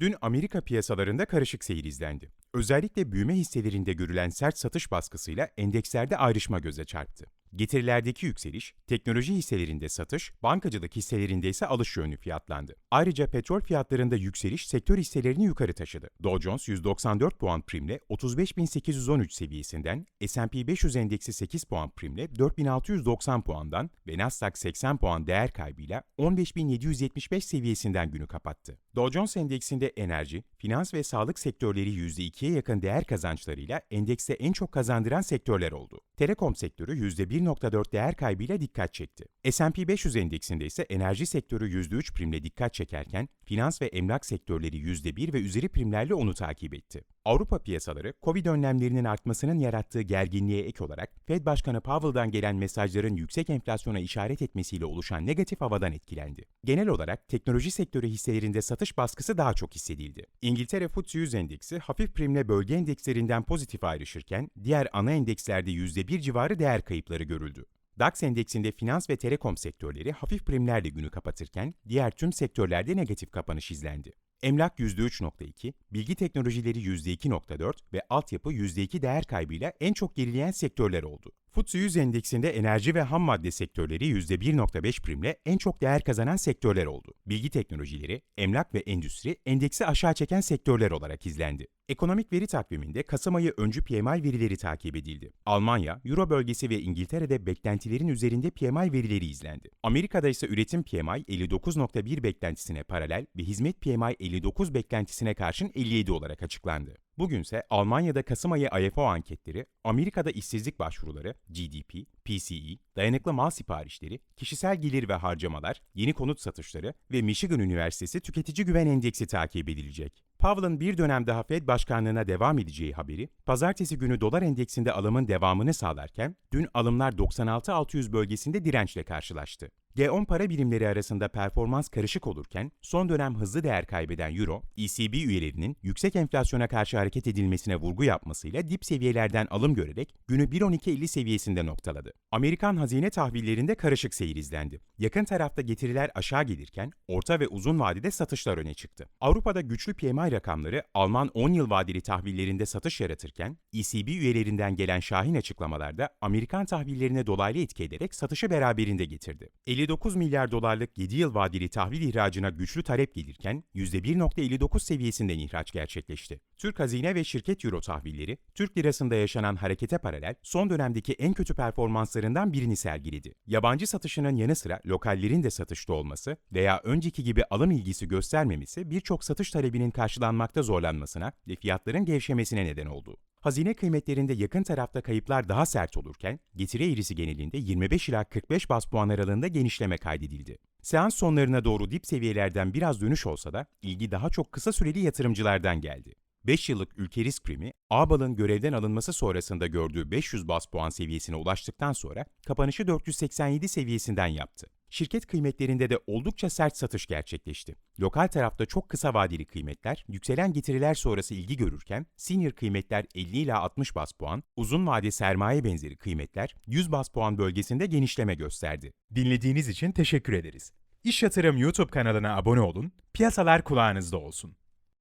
Dün Amerika piyasalarında karışık seyir izlendi. Özellikle büyüme hisselerinde görülen sert satış baskısıyla endekslerde ayrışma göze çarptı. Getirilerdeki yükseliş, teknoloji hisselerinde satış, bankacılık hisselerinde ise alış yönlü fiyatlandı. Ayrıca petrol fiyatlarında yükseliş sektör hisselerini yukarı taşıdı. Dow Jones 194 puan primle 35.813 seviyesinden, S&P 500 endeksi 8 puan primle 4690 puandan ve Nasdaq 80 puan değer kaybıyla 15.775 seviyesinden günü kapattı. Dow Jones endeksinde enerji, finans ve sağlık sektörleri %2'ye yakın değer kazançlarıyla endekste en çok kazandıran sektörler oldu. Telekom sektörü %1.4 değer kaybıyla dikkat çekti. S&P 500 endeksinde ise enerji sektörü %3 primle dikkat çekerken, finans ve emlak sektörleri %1 ve üzeri primlerle onu takip etti. Avrupa piyasaları, Covid önlemlerinin artmasının yarattığı gerginliğe ek olarak Fed Başkanı Powell'dan gelen mesajların yüksek enflasyona işaret etmesiyle oluşan negatif havadan etkilendi. Genel olarak teknoloji sektörü hisselerinde satış baskısı daha çok hissedildi. İngiltere FTSE 100 endeksi hafif primle bölge endekslerinden pozitif ayrışırken diğer ana endekslerde %1 civarı değer kayıpları görüldü. DAX endeksinde finans ve telekom sektörleri hafif primlerle günü kapatırken diğer tüm sektörlerde negatif kapanış izlendi. Emlak %3.2, bilgi teknolojileri %2.4 ve altyapı %2 değer kaybıyla en çok gerileyen sektörler oldu. FTSE 100 endeksinde enerji ve ham madde sektörleri %1.5 primle en çok değer kazanan sektörler oldu. Bilgi teknolojileri, emlak ve endüstri endeksi aşağı çeken sektörler olarak izlendi. Ekonomik veri takviminde Kasım ayı öncü PMI verileri takip edildi. Almanya, Euro bölgesi ve İngiltere'de beklentilerin üzerinde PMI verileri izlendi. Amerika'da ise üretim PMI 59.1 beklentisine paralel ve hizmet PMI 59 beklentisine karşın 57 olarak açıklandı. Bugünse Almanya'da Kasım ayı IFO anketleri, Amerika'da işsizlik başvuruları, GDP, PCE, dayanıklı mal siparişleri, kişisel gelir ve harcamalar, yeni konut satışları ve Michigan Üniversitesi Tüketici Güven Endeksi takip edilecek. Powell'ın bir dönem daha Fed başkanlığına devam edeceği haberi, pazartesi günü dolar endeksinde alımın devamını sağlarken, dün alımlar 96-600 bölgesinde dirençle karşılaştı. G10 para birimleri arasında performans karışık olurken, son dönem hızlı değer kaybeden Euro, ECB üyelerinin yüksek enflasyona karşı hareket edilmesine vurgu yapmasıyla dip seviyelerden alım görerek günü 1.12.50 seviyesinde noktaladı. Amerikan hazine tahvillerinde karışık seyir izlendi. Yakın tarafta getiriler aşağı gelirken, orta ve uzun vadede satışlar öne çıktı. Avrupa'da güçlü PMI rakamları Alman 10 yıl vadeli tahvillerinde satış yaratırken, ECB üyelerinden gelen şahin açıklamalarda Amerikan tahvillerine dolaylı etki ederek satışı beraberinde getirdi. 59 milyar dolarlık 7 yıl vadeli tahvil ihracına güçlü talep gelirken %1.59 seviyesinden ihraç gerçekleşti. Türk hazine ve şirket euro tahvilleri, Türk lirasında yaşanan harekete paralel son dönemdeki en kötü performanslarından birini sergiledi. Yabancı satışının yanı sıra lokallerin de satışta olması veya önceki gibi alım ilgisi göstermemesi birçok satış talebinin karşılanmakta zorlanmasına ve fiyatların gevşemesine neden oldu. Hazine kıymetlerinde yakın tarafta kayıplar daha sert olurken, getiri eğrisi genelinde 25 ila 45 bas puan aralığında genişleme kaydedildi. Seans sonlarına doğru dip seviyelerden biraz dönüş olsa da ilgi daha çok kısa süreli yatırımcılardan geldi. 5 yıllık ülke risk primi, Ağbal'ın görevden alınması sonrasında gördüğü 500 bas puan seviyesine ulaştıktan sonra kapanışı 487 seviyesinden yaptı. Şirket kıymetlerinde de oldukça sert satış gerçekleşti. Lokal tarafta çok kısa vadeli kıymetler, yükselen getiriler sonrası ilgi görürken, senior kıymetler 50 ila 60 bas puan, uzun vade sermaye benzeri kıymetler 100 bas puan bölgesinde genişleme gösterdi. Dinlediğiniz için teşekkür ederiz. İş Yatırım YouTube kanalına abone olun, piyasalar kulağınızda olsun.